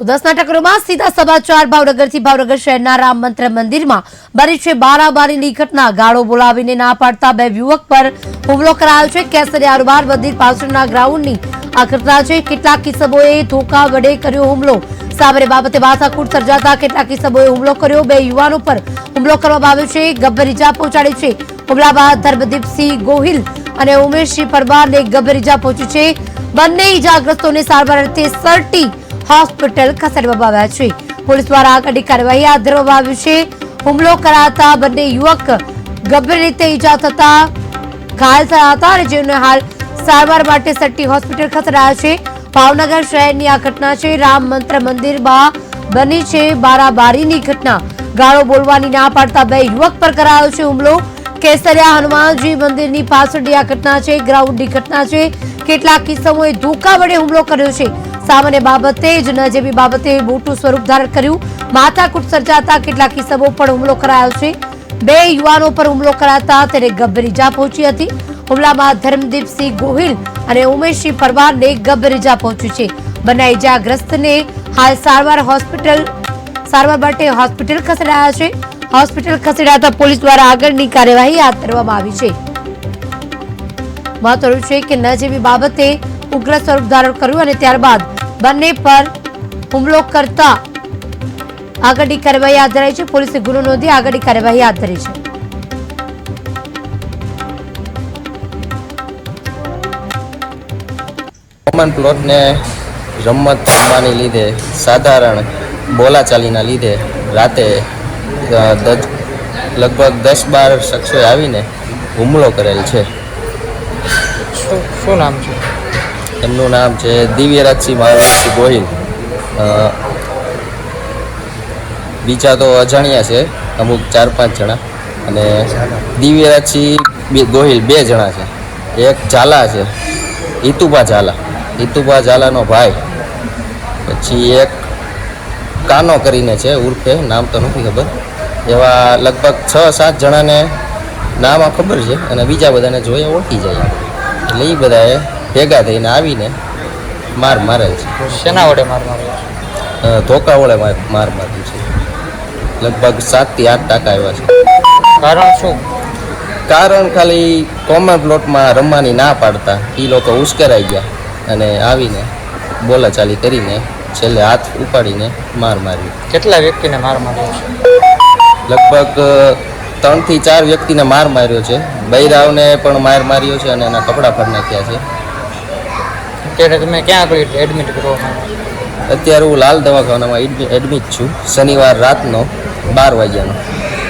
તો દસના ટકરોમાં સીધા સમાચાર. ભાવનગરથી ભાવનગર શહેરના રામ મંત્ર મંદિરમાં બની છે બારાબારીની ઘટના. ગાળો બોલાવીને ના પાડતા બે યુવક પર હુમલો કરાયો છે. કેસરિયા અરબાર મંદિર પાછળના ગ્રાઉન્ડની આ ઘટના છે. કેટલાક કિસ્સમોએ ધોકા વડે કર્યો હુમલો. સાબરે બાબતે માથાકૂટ સર્જાતા કેટલાક કિસ્સમોએ હુમલો કર્યો. બે યુવાનો પર હુમલો કરવામાં આવ્યો છે. ગંભીર ઇજા પહોંચાડી છે. હુમલા બાદ ધર્મદીપસિંહ ગોહિલ અને ઉમેશસિંહ પરમારને ગંભીર ઇજા પહોંચી છે. બંને ઇજાગ્રસ્તોને સારવાર અર્થે સરટી હોસ્પિટલ ખસેડવામાં આવ્યા છે. પોલીસ દ્વારા આગળની કાર્યવાહી હાથ ધરવામાં આવી છે. હુમલો કરાતા બંને યુવક ગંભીર રીતે ઈજા થતા ઘાયલ થયા હતા અને જેમને હાલ સારવાર માટે સટ્ટી હોસ્પિટલ ખસેડાયા છે. ભાવનગર શહેરની આ ઘટના છે. રામ મંત્ર મંદિરમાં બની છે. બારાબારીની ઘટના. ગાળો બોલવાની ના પાડતા બે યુવક પર કરાયો છે હુમલો. કેસરિયા હનુમાનજી મંદિરની પાછળની આ ઘટના છે, ગ્રાઉન્ડની ઘટના છે. કેટલાક કિસ્સાઓએ ધોકા વડે હુમલો કર્યો છે. સામાન્ય બાબતે જ ન જેવી બાબતે મોટું સ્વરૂપ ધારણ કર્યું. માથાકૂટ સર્જાતા કેટલાક કિસ્સાઓ પર હુમલો કરાયો છે. બે યુવાનો પર હુમલો કરાતા તેને ગંભીર ઇજા પહોંચી હતી. હુમલામાં ધર્મદીપસિંહ ગોહિલ અને ઉમેશસિંહ પરમારને ગંભીર ઇજા પહોંચી છે. બંને ઇજાગ્રસ્તને હાલ સારવાર હોસ્પિટલ સારવાર માટે હોસ્પિટલ ખસેડાયા છે. હોસ્પિટલ ખસેડાતા પોલીસ દ્વારા આગળની કાર્યવાહી હાથ ધરવામાં આવી છે. મહત્વનું છે કે ન જેવી બાબતે ઉગ્ર સ્વરૂપ ધારણ કર્યું અને ત્યારબાદ બંને પર હુમલો કરતા આગળની કાર્યવાહી હાથ ધરાઈ છે. પોલીસે ગુનો નોંધી આગળની કાર્યવાહી હાથ ધરી છે. કોમન પ્લોટને રમત રમવાની લીધે, સાધારણ બોલાચાલીના લીધે રાતે લગભગ દસ બાર શખ્સોએ આવીને હુમલો કરેલ છે. શું નામ છે? એમનું નામ છે દિવ્યરાજસિંહ મહારાજસિંહ ગોહિલ. બીજા તો અજાણ્યા છે અમુક ચાર પાંચ જણા. અને દિવ્યરાજસિંહ ગોહિલ બે જણા છે. એક ઝાલા છે હિતુભા ઝાલા. હિતુભા ઝાલાનો ભાઈ. પછી એક કાનો કરીને છે ઉર્ફે નામ તો નથી ખબર. એવા લગભગ છ સાત જણાને નામ ખબર છે અને બીજા બધાને જોઈએ ઓળખી જાય. એટલે એ બધાએ ભેગા થઈને આવીને માર મારેલ છે. શેના વડે માર માર્યો છે? ધોકા વડે માર માર માર્યું છે. લગભગ સાતથી આઠ ટાકા એવા છે. કારણ શું? કારણ ખાલી કોમન પ્લોટમાં રમવાની ના પાડતા. એ લોકો ઉશ્કેરાઈ ગયા અને આવીને બોલાચાલી કરીને છેલ્લે હાથ ઉપાડીને માર માર્યો કેટલા વ્યક્તિને માર માર્યો છે? લગભગ ત્રણથી ચાર વ્યક્તિને માર માર્યો છે. બૈરાવને પણ માર માર્યો છે અને એના કપડાં ફાડી નાખ્યા છે. અત્યારે તમે ક્યાં આગળ એડમિટ કરવામાં અત્યારે હું લાલ દવાખાનામાં એડમિ- એડમિટ છું. શનિવાર રાતનો બાર વાગ્યાનો.